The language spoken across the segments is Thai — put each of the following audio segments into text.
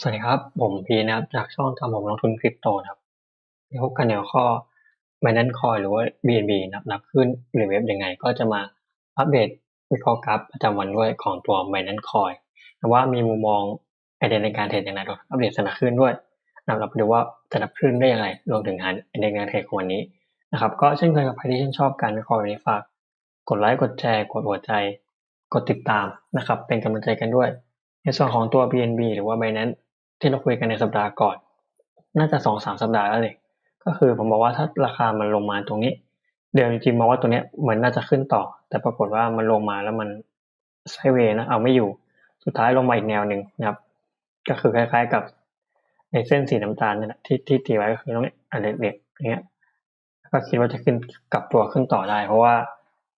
สวัสดีครับ ผมพีนะครับ จากช่องทำผมลงทุนคริปโตนะครับพบกันในวข้อ Binance Coin หรือว่า BNB นับนับขึ้นหรือเว็บยังไง ก็จะมาอัปเดตวิเคราะห์กราฟประจำวันด้วยของตัว Binance Coin แต่ว่ามีมุมมองไอเดียในการเทรดอย่างไรโดยอัปเดตสนับขึ้นด้วยนะเราไปดูว่าจะนับขึ้นได้ย่างไรรวมถึงหาไอเดียการเทรดของวันนี้นะครับ ก็เช่นเคยกับใครที่ชื่นชอบการวิเคราะห์วันนี้ฝากกดไลค์กดแชร์กดหัวใจ กดติดตามนะครับ เป็นกำลังใจกันด้วย ในส่วนของตัว BNB หรือว่า Binance ที่เราคุยกันในสัปดาห์ก่อน น่าจะสองสามสัปดาห์แล้วเลยก็คือผมบอกว่าถ้าราคามันลงมาตรงนี้ เดิมจริงๆมองว่าตัวเนี้ยเหมือนน่าจะขึ้นต่อ แต่ปรากฏว่ามันลงมาแล้วมันไซเวย์นะเอาไม่อยู่สุดท้ายลงมาอีกแนวหนึ่งนะครับ ก็คือคล้าย ๆกับในเส้นสีน้ำตาลนี่แหละที่ที่ตีไว้ก็คือตรงนี้อันเด็กๆอย่างเงี้ยก็คิดว่าจะขึ้นกลับตัวขึ้นต่อได้ เพราะว่า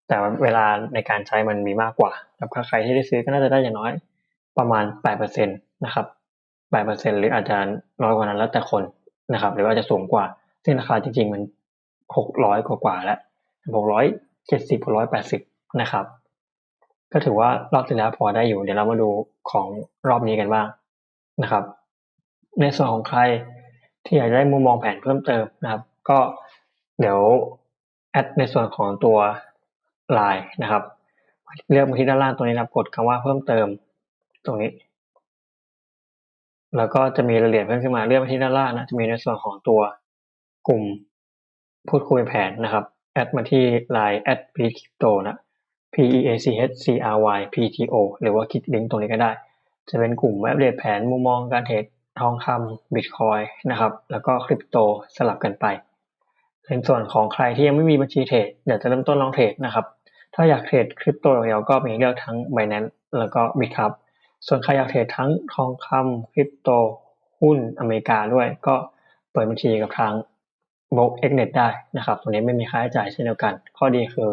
แต่เวลาในการใช้มันมีมากกว่าแล้วใครที่ได้ซื้อก็น่าจะได้อย่างน้อยประมาณแปดเปอร์เซ็นตนะครับ แปดเปอร์เซ็นหรืออาจจะน้อยกว่านั้นแล้วแต่คนนะครับ หรือว่าจจะสูงกว่า ซึ่งราคาจริง ๆ มันหกร้อยกว่าๆแล้วหกร้อยเจ็ดสิบหกร้อยแปดสิบนะครับ ก็ถือว่ารอบที่แล้วพอได้อยู่ เดี๋ยวเรามาดูของรอบนี้กันบ้างนะครับ ในส่วนของใครที่อยากได้มุมมองแผนเพิ่มเติมนะครับ ก็เดี๋ยวแอดในส่วนของตัวไลน์นะครับ เลือกมาที่ด้านล่างตรงนี้นะกดคำว่าเพิ่มเติมตรงนี้ แล้วก็จะมีรายละเอียดเพิ่มขึ้นมาเลื่อนไปที่ด้านล่างนะจะมีในส่วนของตัวกลุ่มพูดคุยแผนนะครับแอดมาที่ Line แอด p c r y p t o นะ P E A C H C R Y P T O หรือว่าคลิกลิงก์ตรงนี้ก็ได้ จะเป็นกลุ่มอัปเดตแผนมุมมองการเทรดทองคำบิตคอยนะครับ แล้วก็คริปโตสลับกันไปในส่วนของใครที่ยังไม่มีบัญชีเทรดเดี๋ยวจะเริ่มต้นลองเทรดนะครับ ถ้าอยากเทรดคริปโตอย่างเดียวก็มีเลือกทั้ง Binance แล้วก็ Bitcup ส่วนใครอยากเทรดทั้งทองคำคริปโต หุ้นอเมริกาด้วย ก็เปิดบัญชีกับทางบล็อกเอ็กเน็ตได้นะครับตัวนี้ไม่มีค่าใช้จ่ายเช่นเดียวกัน ข้อดีคือ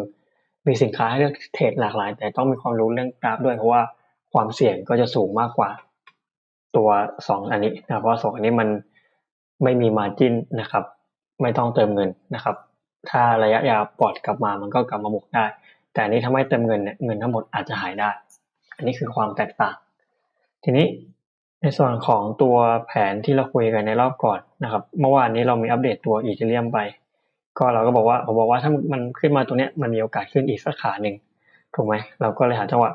มีสินค้าให้เลือกเทรดหลากหลาย แต่ต้องมีความรู้เรื่องกราฟด้วยเพราะว่าความเสี่ยงก็จะสูงมากกว่าตัวสองอันนี้นะเพราะสองอันนี้มันไม่มีมาจินนะครับ ไม่ต้องเติมเงินนะครับ ถ้าระยะยาวปลอดกลับมามันก็กลับมาบุกได้ แต่อันนี้ถ้าไม่เติมเงินเนี่ยเงินทั้งหมดอาจจะหายได้ อันนี้คือความแตกต่าง ทีนี้ในส่วนของตัวแผนที่เราคุยกันในรอบก่อนนะครับ เมื่อวานนี้เรามีอัปเดตตัวอีเทเรียมไป ก็เราก็บอกว่าผมบอกว่าถ้ามันขึ้นมาตรงนี้มันมีโอกาสขึ้นอีกสักขาหนึ่งถูกไหมเราก็เลยหาจังหวะ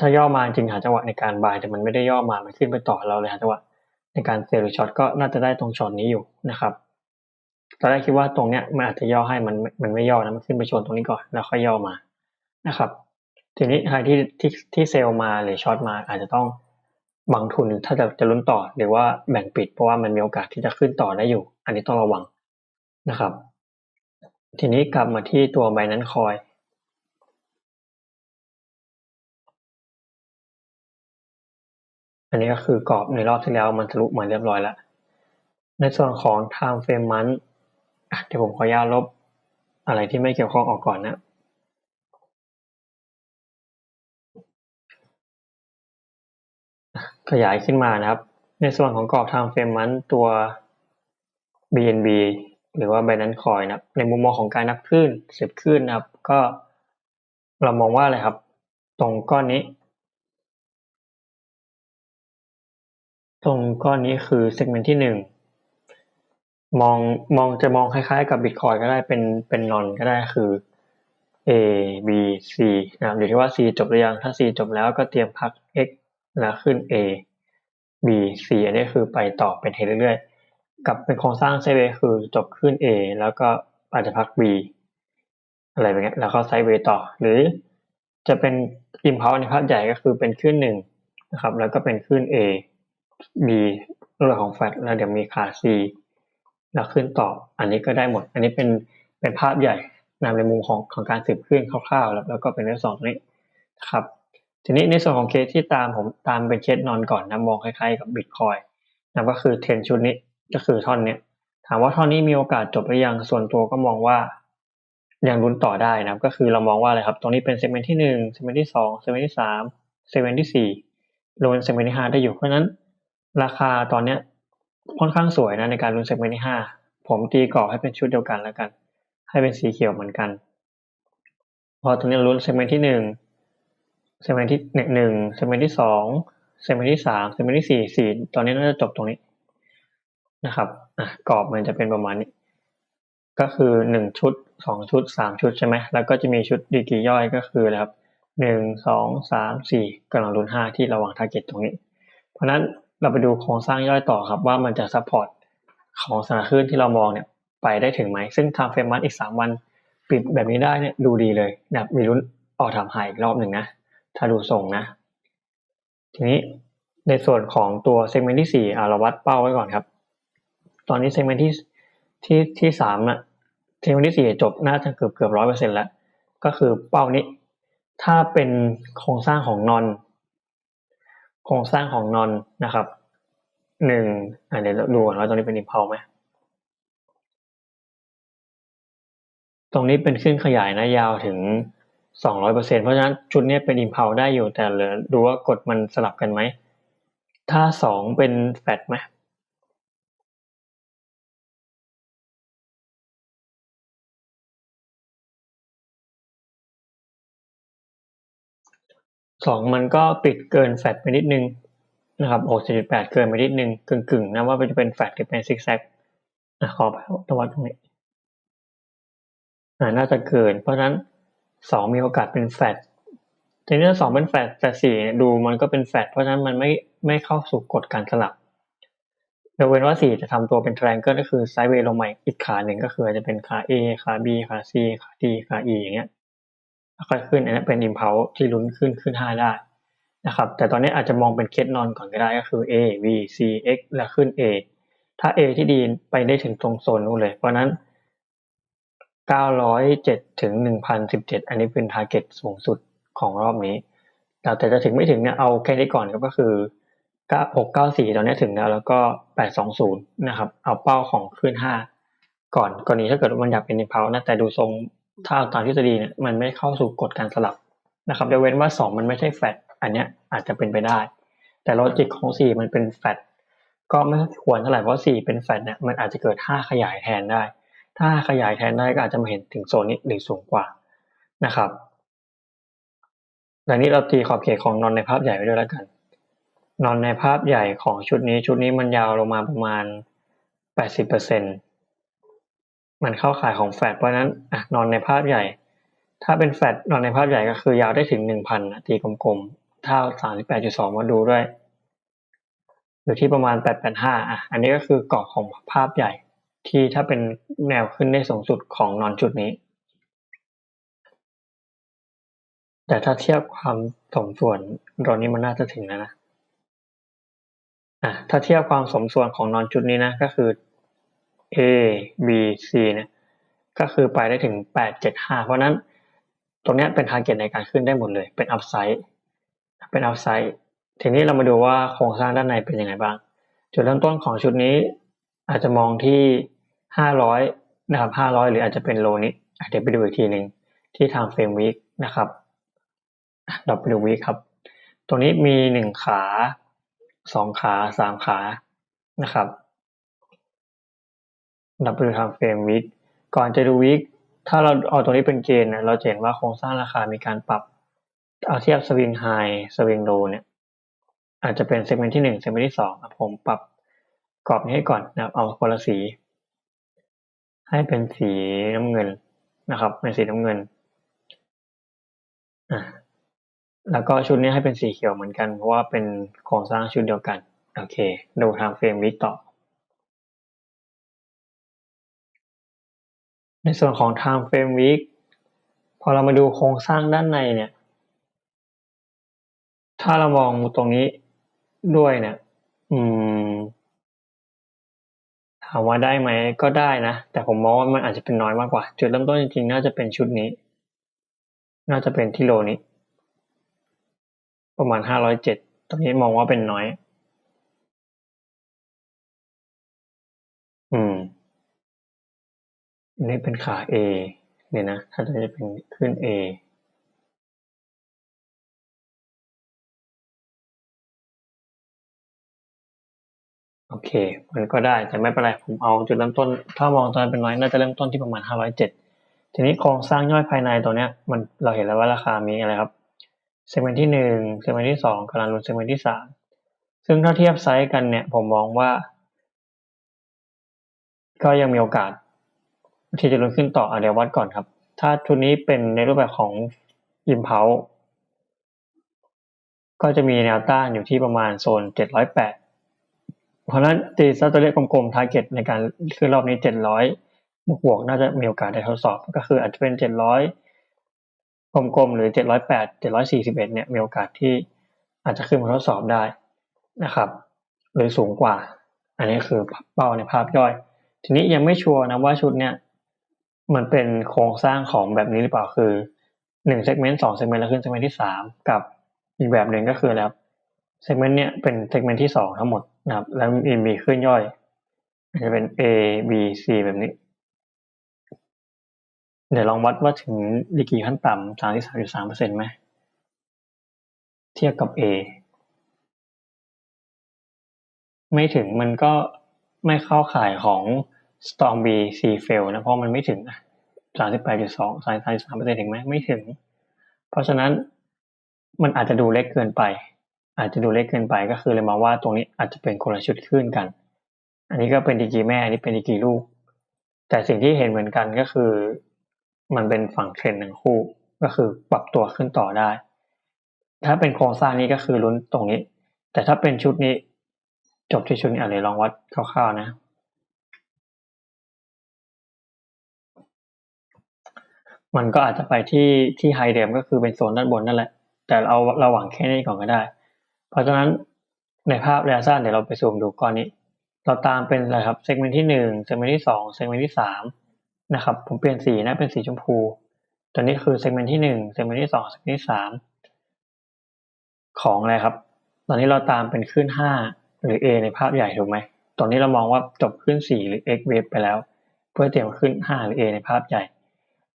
ถ้าย่อมาจริงหาจังหวะในการบายแต่มันไม่ได้ย่อมา มันขึ้นไปต่อเราเลยหาจังหวะในการเซลล์ช็อตก็น่าจะได้ตรงช็อตนี้อยู่นะครับตอนแรกคิดว่าตรงเนี้ยมันอาจจะย่อให้มันมันไม่ย่อนะมันขึ้นไปชนตรงนี้ก่อนแล้วค่อยย่อมานะครับ ทีนี้ใครที่ที่ที่เซลมาหรือช็อตมาอาจจะต้องบังทุนถ้าจะจะลุ้นต่อหรือว่าแบ่งปิดเพราะว่ามันมีโอกาสที่จะขึ้นต่อได้อยู่ อันนี้ต้องระวังนะครับ ทีนี้กลับมาที่ตัวใบนั้นคอยอันนี้ก็คือกรอบในรอบที่แล้วมันทะลุมาเรียบร้อยแล้ว ในส่วนของ time frame month เดี๋ยวผมขออนุญาตลบอะไรที่ไม่เกี่ยวข้องออกก่อนนะ ขยายขึ้นมานะครับ ในส่วนของกรอบทางเฟรมมันตัว BNB หรือว่า Binance Coin นะครับ ในมุมมองของการนับขึ้นเส็จขึ้นนะครับ ก็เรามองว่าอะไรครับ ตรงก้อนนี้ ตรงก้อนนี้คือเซกเมนต์ที่หนึ่งมองมองจะมองคล้ายๆกับ Bitcoin ก็ได้เป็นเป็นนอนก็ได้คือ A B C นะครับอยู่ที่ว่า C จบหรือยัง ถ้า C จบแล้วก็เตรียมพัก แล้วขึ้น A B C อันนี้คือไปต่อเป็นเเรื่อยๆ กับเป็นโครงสร้างไซเวย์คือจบขึ้น A แล้วก็อาจจะพัก B อะไรแบบนี้แล้วก็ไซเวย์ต่อ หรือจะเป็นอิมพาวในภาพใหญ่ก็คือเป็นขึ้นหนึ่งนะครับ แล้วก็เป็นขึ้น A B เรื่องของแฟตแล้วเดี๋ยวมีขา C แล้วขึ้นต่อ อันนี้ก็ได้หมด อันนี้เป็นเป็นภาพใหญ่นำในมุมของของการสืบขึ้นคร่าวๆ แล้วแล้วก็เป็นเรื่องสองนี้ครับ ทีนี้ในส่วนของเคสที่ตามผมตามเป็นเคสนอนก่อนนะมองคล้ายๆกับบิตคอยนะก็คือเทรนชุดนี้ก็คือท่อนเนี้ยถามว่าท่อนนี้มีโอกาสจบหรือยังส่วนตัวก็มองว่ายังรุนต่อได้นะก็คือเรามองว่าอะไรครับ ตรงนี้เป็นเซกเมนต์ที่หนึ่งเซกเมนต์ที่สองเซกเมนต์ที่สามเซกเมนต์ที่สี่รวมเซกเมนต์ที่ห้าได้อยู่เพราะนั้น ราคาตอนเนี้ยค่อนข้างสวยนะในการรุนเซกเมนต์ที่ห้าผมตีกรอบให้เป็นชุดเดียวกันแล้วกัน ให้เป็นสีเขียวเหมือนกัน พอตรงนี้รุนเซกเมนต์ที่หนึ่ง เซกเมนต์ที่หนึ่งเซกเมนต์ที่สองเซกเมนต์ที่สามเซกเมนต์ที่สี่สี่ตอนนี้น่าจะจบตรงนี้นะครับอะกรอบมันจะเป็นประมาณนี้ ก็คือหนึ่งชุดสองชุดสามชุดใช่ไหมแล้วก็จะมีชุดดีกีย่อยก็คือนะครับหนึ่งสองสามสี่กำลังรุนห้าที่ระหว่างทาร์เก็ตตรงนี้ เพราะนั้นเราไปดูโครงสร้างย่อยต่อครับว่ามันจะซัพพอร์ตของสานคลื่นที่เรามองเนี่ยไปได้ถึงไหม ซึ่งทางเฟรมมันอีกสามวันปิดแบบนี้ได้เนี่ยดูดีเลยนะมีรุ่นออกทำหายอีกรอบหนึ่งนะ ถ้าดูส่งนะ ทีนี้ในส่วนของตัวเซกเมนต์ที่สี่เราวัดเป้าไว้ก่อนครับ ตอนนี้เซกเมนต์ที่ที่ที่สามนะเซกเมนต์ที่สี่จบน่าจะเกือบเกือบร้อยเปอร์เซ็นต์แล้ว ก็คือเป้านี้ ถ้าเป็นโครงสร้างของนอนโครงสร้างของนอนนะครับหนึ่งอ่าเดี๋ยวดูก่อนว่าตรงนี้เป็นอิมพอลไหมตรงนี้เป็นขึ้นขยายนะยาวถึง สองร้อยเปอร์เซ็นเพราะฉะนั้นชุดนี้เป็นอิมพาวได้อยู่แต่เหลือดูว่ากดมันสลับกันไหม ถ้าสองเป็นแฟดไหมสองมันก็ปิดเกินแฟดไปนิดนึงนะครับหกสิบแปดเกินไปนิดนึงกึ่งๆนะว่าจะเป็นแฟดหรือเป็นซิกแซกขอไปตัววัดตรงนี้น่าจะเกิน เพราะฉะนั้น สองมีโอกาสเป็นแฟดทีนี้สองเป็นแฟดแต่สี่ดูมันก็เป็นแฟดเพราะฉะนั้นมันไม่ไม่เข้าสู่กฎการสลับยกเว้นว่าสี่จะทำตัวเป็นแทรงเกิลก็คือไซด์เวย์ลงมาอีกขาหนึ่งก็คือจะเป็นขา A ขา B ขา C ขา D ขา E อย่างเงี้ยแล้วค่อยขึ้นอันนี้เป็นอิมเพลที่ลุ้นขึ้นขึ้นห้าได้นะครับ แต่ตอนนี้อาจจะมองเป็นเคสนอนก่อนก็ได้ก็คือ A B C X แล้วขึ้น A ถ้า A ที่ดีไปได้ถึงตรงโซนนู้นเลย เพราะนั้น 907ถึง1,017อันนี้เป็นทาร์เก็ตสูงสุดของรอบนี้แต่จะถึงไม่ถึงเนี่ยเอาแค่นี้ก่อนก็คือ694ตอนนี้ถึงแล้วแล้วก็820นะครับ เอาเป้าของขึ้น5ก่อนกรณีถ้าเกิดมันอยากเป็นนิพาวนะแต่ดูทรงถ้าตามทฤษฎีเนี่ยมันไม่เข้าสู่กฎการสลับนะครับจะเว้นว่า2มันไม่ใช่แฟตอันเนี้ยอาจจะเป็นไปได้ แต่ลอจิกของ4มันเป็นแฟตก็ไม่ควรเท่าไหร่เพราะ4เป็นแฟตเนี่ยมันอาจจะเกิด5ขยายแทนได้ ถ้าขยายแทนได้ก็อาจจะมาเห็นถึงโซนนี้หรือสูงกว่านะครับดังนี้เราตีขอบเขตของนอนในภาพใหญ่ไปด้วยแล้วกัน นอนในภาพใหญ่ของชุดนี้ชุดนี้มันยาวลงมาประมาณแปดสิบเปอร์เซ็นมันเข้าขายของแฟดเพราะนั้นอะนอนในภาพใหญ่ ถ้าเป็นแฟดนอนในภาพใหญ่ก็คือยาวได้ถึงหนึ่งพันตีกลมๆเท่าสามสิบแปดจุดสองมาดูด้วยอยู่ที่ประมาณแปดแปดห้าอะอันนี้ก็คือกรอบของภาพใหญ่ ที่ถ้าเป็นแนวขึ้นได้สูงสุดของนอนจุดนี้ แต่ถ้าเทียบความสมส่วนตอนนี้มันน่าจะถึงแล้วนะอะถ้าเทียบความสมส่วนของนอนจุดนี้นะก็คือ A B C เนี่ยก็คือไปได้ถึงแปดเจ็ดห้าเพราะนั้นตรงนี้เป็นทาร์เก็ตในการขึ้นได้หมดเลย เป็นอัพไซด์เป็นอัพไซด์ทีนี้เรามาดูว่าโครงสร้างด้านในเป็นยังไงบ้าง จุดเริ่มต้นของชุดนี้อาจจะมองที่ ห้าร้อยนะครับห้าร้อยหรืออาจจะเป็นโลนี้เดี๋ยวไปดูอีกทีหนึ่งที่ทางเฟรมวิกนะครับดับไปดูวิกครับ ตรงนี้มีหนึ่งขาสองขาสามขานะครับดับไปดูทางเฟรมวิกก่อนจะดูวิกถ้าเราเอาตัวนี้เป็นเกณฑ์เราเห็นว่าโครงสร้างราคามีการปรับ เอาเทียบสวิงไฮสวิงโลเนี่ยอาจจะเป็นเซกเมนต์ที่หนึ่งเซกเมนต์ที่สองผมปรับกรอบนี้ให้ก่อนนะครับเอาคนละสี ให้เป็นสีน้ำเงินนะครับ เป็นสีน้ำเงินอะแล้วก็ชุดนี้ให้เป็นสีเขียวเหมือนกัน เพราะว่าเป็นโครงสร้างชุดเดียวกัน โอเค ดูทางเฟรมวิกต่อ ในส่วนของทางเฟรมวิกพอเรามาดูโครงสร้างด้านในเนี่ย ถ้าเรามองตรงนี้ด้วยเนี่ย อืมามว่าได้ไหมก็ได้นะ แต่ผมมองว่ามันอาจจะเป็นน้อยมากกว่า จุดเริ่มต้นจริงๆ น่าจะเป็นชุดนี้ น่าจะเป็นที่โลนี้ ประมาณห้าร้อยเจ็ดตรงนี้มองว่าเป็นน้อย อืมอันนี้เป็นขา A เนี่ยนะถ้าจะเป็นขึ้น A โอเค มันก็ได้แต่ไม่เป็นไร ผมเอาจุดเริ่มต้น ถ้ามองตอนนี้เป็นน้อยน่าจะเริ่มต้นที่ประมาณห้าร้อยเจ็ดทีนี้โครงสร้างย่อยภายในตัวเนี้ย มันเราเห็นแล้วว่าราคามีอะไรครับเซกเมนต์ที่หนึ่งเซกเมนต์ที่สองกำลังลุ้นเซกเมนต์ที่สามซึ่งถ้าเทียบไซส์กันเนี่ย ผมมองว่า ก็ยังมีโอกาส ที่จะลุ้นขึ้นต่ออเดี๋ยววัดก่อนครับ ถ้าชุดนี้เป็นในรูปแบบของ Impulse ก็จะมีแนวต้านอยู่ที่ประมาณโซน708 เพราะฉะนั้นตีซะตัวเลขกลมๆ target ในการขึ้นรอบนี้700บวกน่าจะมีโอกาสได้ทดสอบ ก็คืออาจจะเป็น700กลมๆ หรือ708 741เจ็ดร้อยสี่สิบเอ็ดเนี่ยมีโอกาสที่อาจจะขึ้นมาทดสอบได้นะครับ หรือสูงกว่า อันนี้คือเป้าในภาพย่อย ทีนี้ยังไม่ชัวร์นะว่าชุดเนี้ยมันเป็นโครงสร้างของแบบนี้หรือเปล่าคือหนึ่งเซกเมนต์สองเซกเมนต์แล้วขึ้นเซกเมนต์ที่สามกับอีกแบบหนึ่งก็คือแล้วเซกเมนต์เนี้ยเป็นเซกเมนต์ที่สองทั้งหมด นะครับ แล้วมีมีขึ้นย่อยอาจจะเป็น A B C แบบนี้ เดี๋ยวลองวัดว่าถึงดีกรีขั้นต่ำสามที่สามจุดสามเปอร์เซ็นต์ไหม เทียบกับ A ไม่ถึงมันก็ไม่เข้าข่ายของ Storm B C fail นะ เพราะมันไม่ถึงสามสิบแปดจุดสองสามสิบสามเปอร์เซ็นต์ถึงไหมไม่ถึง เพราะฉะนั้นมันอาจจะดูเล็กเกินไป อาจจะดูเล็กเกินไปก็คือเลยมาว่าตรงนี้อาจจะเป็นคนละชุดขึ้นกัน อันนี้ก็เป็นดีกีแม่อันนี้เป็นดีกีลูก แต่สิ่งที่เห็นเหมือนกันก็คือ มันเป็นฝั่งเทรนด์ทั้งคู่ก็คือปรับตัวขึ้นต่อได้ ถ้าเป็นโครงสร้างนี้ก็คือลุ้นตรงนี้ แต่ถ้าเป็นชุดนี้จบที่ชุดนี้อะไรลองวัดคร่าวๆนะมันก็อาจจะไปที่ที่ไฮเดมก็คือเป็นโซนด้านบนนั่นแหละ แต่เราเราหวังแค่นี้ก่อนก็ได้ เพราะฉะนั้นในภาพระยะสั้นเดี๋ยวเราไปซูมดูก้อนนี้ เราตามเป็นอะไรครับเซกเมนต์ที่หนึ่งเซกเมนต์ที่สองเซกเมนต์ที่สามนะครับผมเปลี่ยนสีนะเป็นสีชมพู ตัวนี้คือเซกเมนต์ที่หนึ่งเซกเมนต์ที่สองเซกเมนต์ที่สามของอะไรครับ ตอนนี้เราตามเป็นขึ้นห้าหรือ A ในภาพใหญ่ถูกไหมตอนนี้เรามองว่าจบขึ้นสี่หรือ X wave ไปแล้ว เพื่อเตรียมขึ้นห้าหรือ A ในภาพใหญ่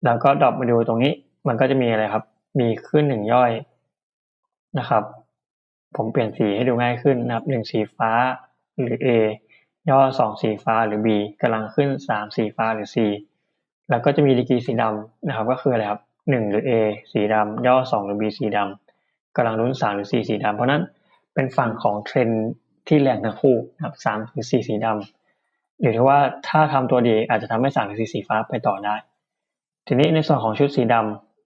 แล้วก็ดรอปมาดูตรงนี้มันก็จะมีอะไรครับ มีขึ้นหนึ่งย่อยนะครับ ผมเปลี่ยนสีให้ดูง่ายขึ้นนะครับหนึ่งสีฟ้าหรือ A ย่อสองสีฟ้าหรือ B กำลังขึ้นสามสีฟ้าหรือ C แล้วก็จะมีดีกรีสีดำนะครับ ก็คืออะไรครับหนึ่งหรือ A สีดำย่อสองหรือ B สีดำกำลังลุ้นสามหรือสี่สีดำเพราะนั้นเป็นฝั่งของเทรนที่แรงทั้งคู่นะครับสามหรือสี่สีดำอยู่ที่ว่าถ้าทำตัวดีอาจจะทำให้สามหรือสี่สีฟ้าไปต่อได้ ทีนี้ในส่วนของชุดสีด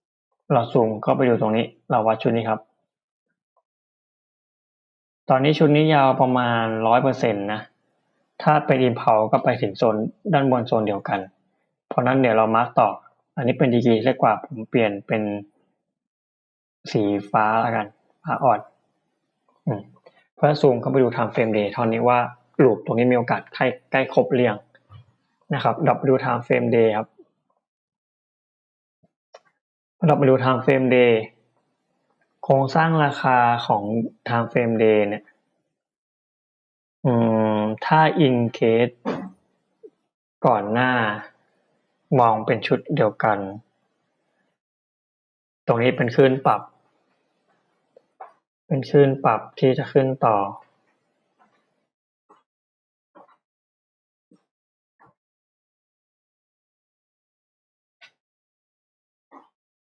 ำเราซูมเข้าไปดูตรงนี้ เราวัดชุดนี้ครับ ตอนนี้ชุดนี้ยาวประมาณร้อยเปอร์เซ็นต์นะ ถ้าเป็นอินเพาก็ไปถึงโซนด้านบนโซนเดียวกัน เพราะนั้นเดี๋ยวเรามาร์กต่อ อันนี้เป็นดีกรีเล็กกว่าผมเปลี่ยนเป็นสีฟ้าแล้วกันฟ้าอ่อนอเพื่อซูมเข้าไปดูทางเฟรมเดย์ตอนนี้ว่าลูปตรงนี้มีโอกาสใกล้ใกล้ครบเรียงนะครับดับไปดูทางเฟรมเดย์ครับเราไปดูทางเฟรมเดย์ ครงสร้างราคาของทางเฟรมเดย์เนี่ย อืม ถ้าอินเคสก่อนหน้ามองเป็นชุดเดียวกัน ตรงนี้เป็นคลื่นปรับ เป็นคลื่นปรับที่จะขึ้นต่อ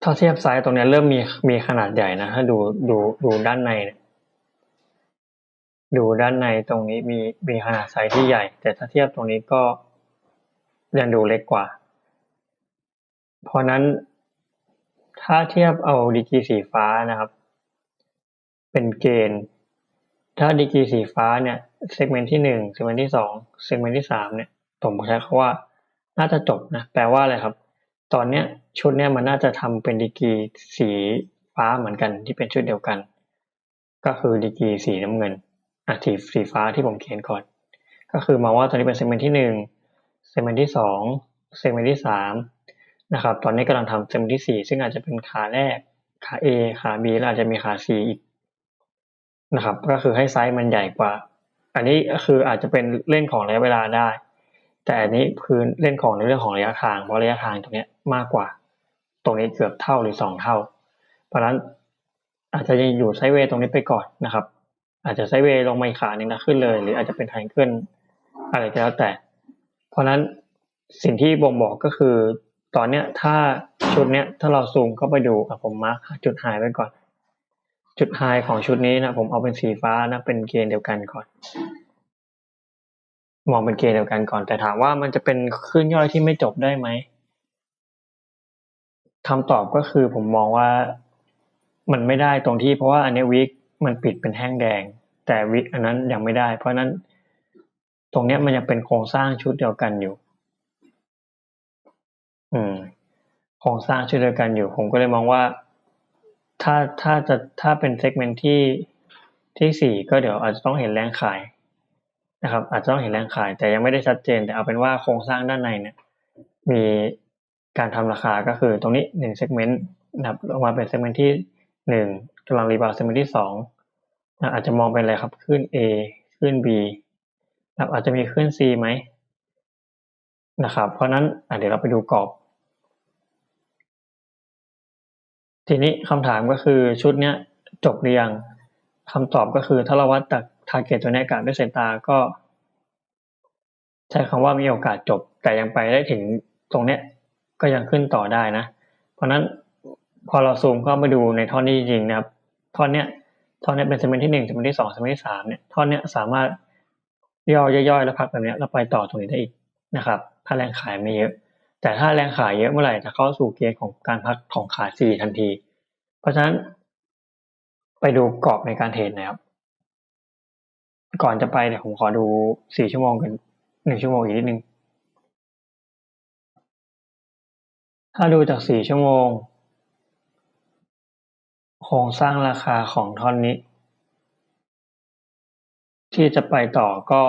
ถ้าเทียบไซส์ตรงนี้เริ่มมีมีขนาดใหญ่นะถ้าดูดูดูด้านในเนี่ยดูด้านในตรงนี้มีมีขนาดไซส์ที่ใหญ่ แต่ถ้าเทียบตรงนี้ก็ยังดูเล็กกว่า เพราะนั้นถ้าเทียบเอาดีกรีสีฟ้านะครับ เป็นเกณฑ์ ถ้าดีกรีสีฟ้าเนี่ยเซกเมนต์ที่หนึ่งเซกเมนต์ที่สองเซกเมนต์ที่สามเนี่ยผมใช้คำว่าน่าจะจบนะแปลว่าอะไรครับ ตอนเนี้ยชุดเนี้ยมันน่าจะทำเป็นดีกรีสีฟ้าเหมือนกันที่เป็นชุดเดียวกัน ก็คือดีกรีสีน้ำเงินอะสีสีฟ้าที่ผมเขียนก่อน ก็คือมาว่าตอนนี้เป็นเซกเมนต์ที่หนึ่งเซกเมนต์ที่สองเซกเมนต์ที่สามนะครับตอนนี้กำลังทำเซกเมนต์ที่สี่ซึ่งอาจจะเป็นขาแรกขา A ขา B แล้วอาจจะมีขา C อีกนะครับก็คือให้ไซส์มันใหญ่กว่า อันนี้คืออาจจะเป็นเล่นของระยะเวลาได้ แต่อันนี้คือเล่นของในเรื่องของระยะทางเพราะระยะทางตรงนี้ มากกว่า ตรงนี้เกือบเท่าหรือสองเท่า เพราะฉะนั้นอาจจะยังอยู่ไซเวย์ตรงนี้ไปก่อนนะครับ อาจจะไซเวย์ลงมาอีกขาหนึ่งนะขึ้นเลย หรืออาจจะเป็นไทงเกิลอะไรก็แล้วแต่ เพราะนั้นสิ่งที่บ่งบอกก็คือ ตอนเนี้ยถ้าชุดเนี้ยถ้าเราซูมเข้าไปดูอะผมมาร์คจุดหายไว้ก่อน จุดไฮของชุดนี้นะผมเอาเป็นสีฟ้านะเป็นเกณฑ์เดียวกันก่อนมองเป็นเกณฑ์เดียวกันก่อน แต่ถามว่ามันจะเป็นขึ้นย่อยที่ไม่จบได้ไหม คำตอบก็คือผมมองว่ามันไม่ได้ตรงที่เพราะว่าอันนี้วิกมันปิดเป็นแห้งแดง แต่วิกอันนั้นยังไม่ได้ เพราะนั้นตรงเนี้ยมันยังเป็นโครงสร้างชุดเดียวกันอยู่ อืมโครงสร้างชุดเดียวกันอยู่ ผมก็เลยมองว่า ถ้าถ้าจะถ้าเป็นเซกเมนต์ที่ที่สี่ก็เดี๋ยวอาจจะต้องเห็นแรงขายนะครับ อาจจะต้องเห็นแรงขาย แต่ยังไม่ได้ชัดเจน แต่เอาเป็นว่าโครงสร้างด้านในเนี่ย มี การทำราคาก็คือตรงนี้หนึ่งเซกเมนต์นะครับลงมาเป็นเซกเมนต์ที่หนึ่งกำลังรีบาวเซกเมนต์ที่สองอาจจะมองเป็นอะไรครับขึ้น A ขึ้น B นะครับอาจจะมีขึ้น C ไหมนะครับ เพราะนั้นเดี๋ยวเราไปดูกรอบ ทีนี้คำถามก็คือชุดเนี้ยจบหรือยังคำตอบก็คือถ้าเราวัดจากทาร์เก็ตตัวนี้การด้วยสายตาก็ ใช้คำว่ามีโอกาสจบแต่ยังไปได้ถึงตรงเนี้ย ก็ยังขึ้นต่อได้นะ เพราะนั้นพอเราซูมเข้ามาดูในท่อนนี้จริงนะครับท่อนเนี้ยท่อนเนี้ยเป็นเซกเมนที่หนึ่งเซกเมนที่สองเซกเมนที่สามเนี่ยท่อนเนี้ยสามารถย่อย่อยๆแล้วพักแบบนี้แล้วไปต่อตรงนี้ได้อีกนะครับ ถ้าแรงขายไม่เยอะ แต่ถ้าแรงขายเยอะเมื่อไหร่จะเข้าสู่เกณฑ์ของการพักของขาสี่ทันที เพราะฉะนั้นไปดูกรอบในการเทรดนะครับ ก่อนจะไปเดี๋ยวผมขอดูสี่ชั่วโมงกันหนึ่งชั่วโมงอีกนิดนึง ถ้าดูจากสี่ชั่วโมง โครงสร้างราคาของท่อนนี้ ที่จะไปต่อก็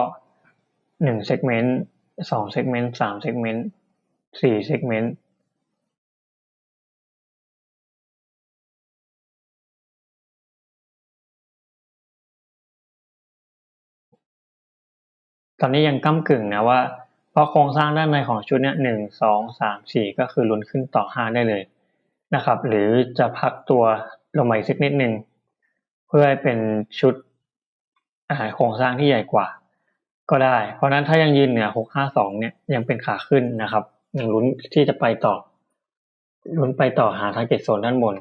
หนึ่งเซกเมนต์สองเซกเมนต์สามเซกเมนต์สี่เซกเมนต์ตอนนี้ยังก้ากึ่งนะว่า เพราะโครงสร้างด้านในของชุดเนี้ยหนึ่งสองสามสี่ก็คือลุ้นขึ้นต่อห้าได้เลยนะครับ หรือจะพักตัวลงมาอีกสักนิดหนึ่งเพื่อให้เป็นชุดโครงสร้างที่ใหญ่กว่า ก็ได้ เพราะนั้นถ้ายังยืนเหนือหกห้าสองเนี่ยยังเป็นขาขึ้นนะครับยังลุ้นที่จะไปต่อลุ้นไปต่อหาทาร์เก็ตโซนด้านบน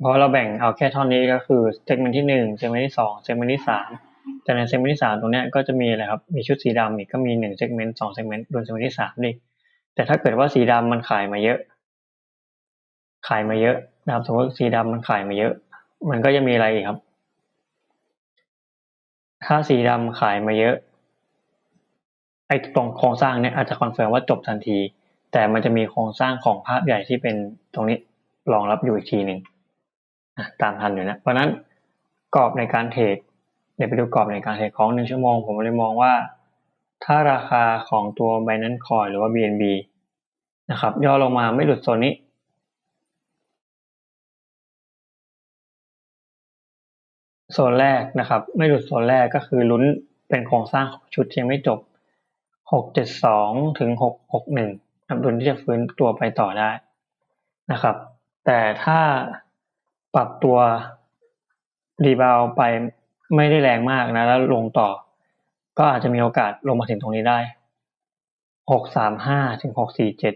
เพราะเราแบ่งเอาแค่ท่อนนี้ก็คือเซกเมนต์ที่หนึ่งเซกเมนต์ที่สองเซกเมนต์ที่สามแต่ในเซกเมนต์ที่สามตรงนี้ก็จะมีอะไรครับมีชุดสีดำอีกก็มีหนึ่งเซกเมนต์สองเซกเมนต์รวมเซกเมนต์ที่สามดิแต่ถ้าเกิดว่าสีดำมันขายมาเยอะ ขายมาเยอะนะครับสมมติสีดำมันขายมาเยอะ มันก็จะมีอะไรอีกครับ ถ้าสีดำขายมาเยอะไอ้ตรงโครงสร้างเนี่ยอาจจะคอนเฟิร์มว่าจบทันที แต่มันจะมีโครงสร้างของภาพใหญ่ที่เป็นตรงนี้รองรับอยู่อีกทีหนึ่ง ตามทันอยู่นะ เพราะนั้นกรอบในการเทรดเดี๋ยวไปดูกรอบในการเทรดของหนึ่งชั่วโมง ผมเลยมองว่า ถ้าราคาของตัว Binance Coin หรือว่า BNB นะครับ ย่อลงมาไม่หลุดโซนนี้โซนแรกนะครับ ไม่หลุดโซนแรกก็คือลุ้นเป็นโครงสร้างของชุดยังไม่จบ 672 ถึง 661ครับลุ้นที่จะฟื้นตัวไปต่อได้นะครับ แต่ถ้า ปรับตัวรีบาวไปไม่ได้แรงมากนะ แล้วลงต่อ ก็อาจจะมีโอกาสลงมาถึงตรงนี้ได้หกสามห้าถึงหกสี่เจ็ด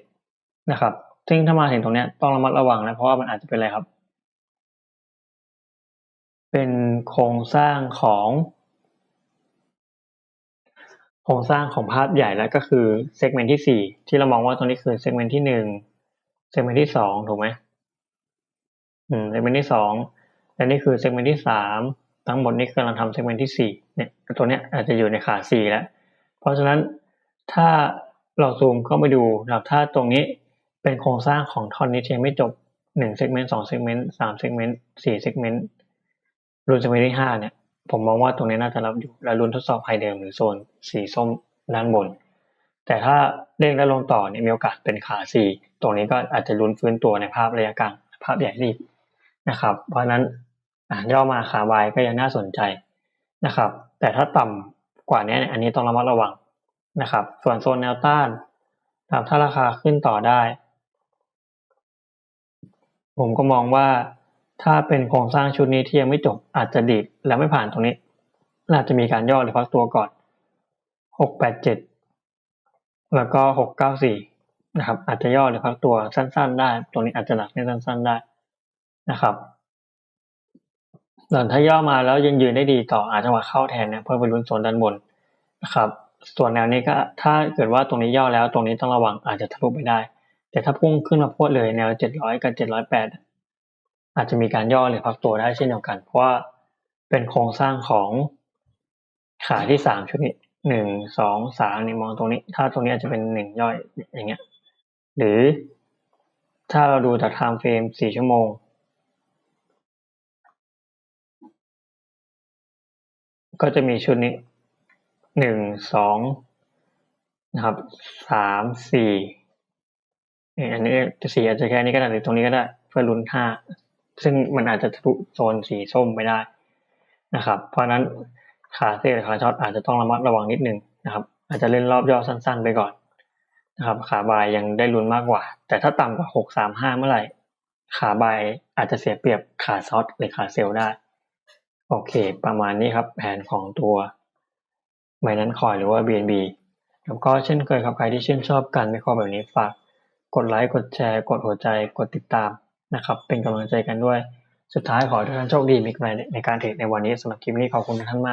นะครับ ซึ่งถ้ามาถึงตรงนี้ต้องระมัดระวังนะ เพราะว่ามันอาจจะเป็นอะไรครับ เป็นโครงสร้างของ โครงสร้างของภาพใหญ่แล้วก็คือเซกเมนต์ที่สี่ที่เรามองว่าตรงนี้คือเซกเมนต์ที่หนึ่งเซกเมนต์ที่สองถูกไหม อืมเซกเมนต์ที่สองและนี่คือเซกเมนต์ที่สามทั้งหมดนี้กำลังทำเซกเมนต์ที่สี่เนี่ยตัวเนี้ยอาจจะอยู่ในขาสี่แล้ว เพราะฉะนั้นถ้าเราซูมเข้าไปดูนะถ้าตรงนี้เป็นโครงสร้างของท่อนนี้ยังไม่จบหนึ่งเซกเมนต์สองเซกเมนต์สามเซกเมนต์สี่เซกเมนต์รุ่นเซกเมนต์ที่ห้าเนี่ยผมมองว่าตรงนี้น่าจะรับอยู่และรุ่นทดสอบไฮเดิมหรือโซนสีส้มด้านบน แต่ถ้าเด้งแล้วลงต่อเนี่ยมีโอกาสเป็นขาสี่ตรงนี้ก็อาจจะลุ้นฟื้นตัวในภาพระยะกลางภาพใหญ่ดี นะครับ เพราะนั้นย่อมาขาวายก็ยังน่าสนใจนะครับ แต่ถ้าต่ำกว่านี้อันนี้ต้องระมัดระวังนะครับ ส่วนโซนแนวต้านถ้าราคาขึ้นต่อได้ ผมก็มองว่าถ้าเป็นโครงสร้างชุดนี้ที่ยังไม่จบอาจจะดีดแล้วไม่ผ่านตรงนี้อาจจะมีการย่อหรือพักตัวก่อนหกแปดเจ็ดแล้วก็หกเก้าสี่นะครับ อาจจะย่อหรือพักตัวสั้น ๆ ได้ ตรงนี้อาจจะหนักในสั้น ๆ ได้ นะครับส่วนถ้าย่อมาแล้วยังยืนได้ดีต่ออาจจะมาเข้าแทนเนี่ยเพื่อไปลุ้นโซนด้านบนนะครับ ส่วนแนวนี้ก็ถ้าเกิดว่าตรงนี้ย่อแล้วตรงนี้ต้องระวังอาจจะทะลุไปได้ แต่ถ้าพุ่งขึ้นมาพวดเลยแนวเจ็ดร้อยกับเจ็ดร้อยแปดอาจจะมีการย่อหรือพักตัวได้เช่นเดียวกัน เพราะว่าเป็นโครงสร้างของขาที่สามชุดนี้หนึ่งสองสามนี่มองตรงนี้ ถ้าตรงนี้อาจจะเป็นหนึ่งย่อยอย่างเงี้ย หรือถ้าเราดูจากไทม์เฟรมสี่ชั่วโมง ก็จะมีชุดนี้หนึ่งสองนะครับสามสี่อันนี้จะสีอาจจะแค่นี้ก็ได้หรือตรงนี้ก็ได้เพื่อลุ้นห้าซึ่งมันอาจจะทะลุโซนสีส้มไปได้นะครับ เพราะนั้นขาเซลขาช็อตอาจจะต้องระมัดระวังนิดนึงนะครับ อาจจะเล่นรอบย่อสั้น ๆ ไปก่อนนะครับ ขาบายยังได้ลุ้นมากกว่า แต่ถ้าต่ำกว่าหกสามห้าเมื่อไหร่ ขาบายอาจจะเสียเปรียบขาซอตหรือขาเซลได้ โอเค ประมาณนี้ครับ แผนของตัวไมนั้นคอยหรือว่า BNB แล้วก็เช่นเคยครับใครที่ชื่นชอบการวิเคราะห์แบบนี้ฝากกดไลค์ กดแชร์ กดหัวใจ กดติดตามนะครับ เป็นกำลังใจกันด้วย สุดท้ายขอทุกท่านโชคดีมีกำไรในการเทรดในวันนี้สำหรับคลิปนี้ขอบคุณทุกท่านมาก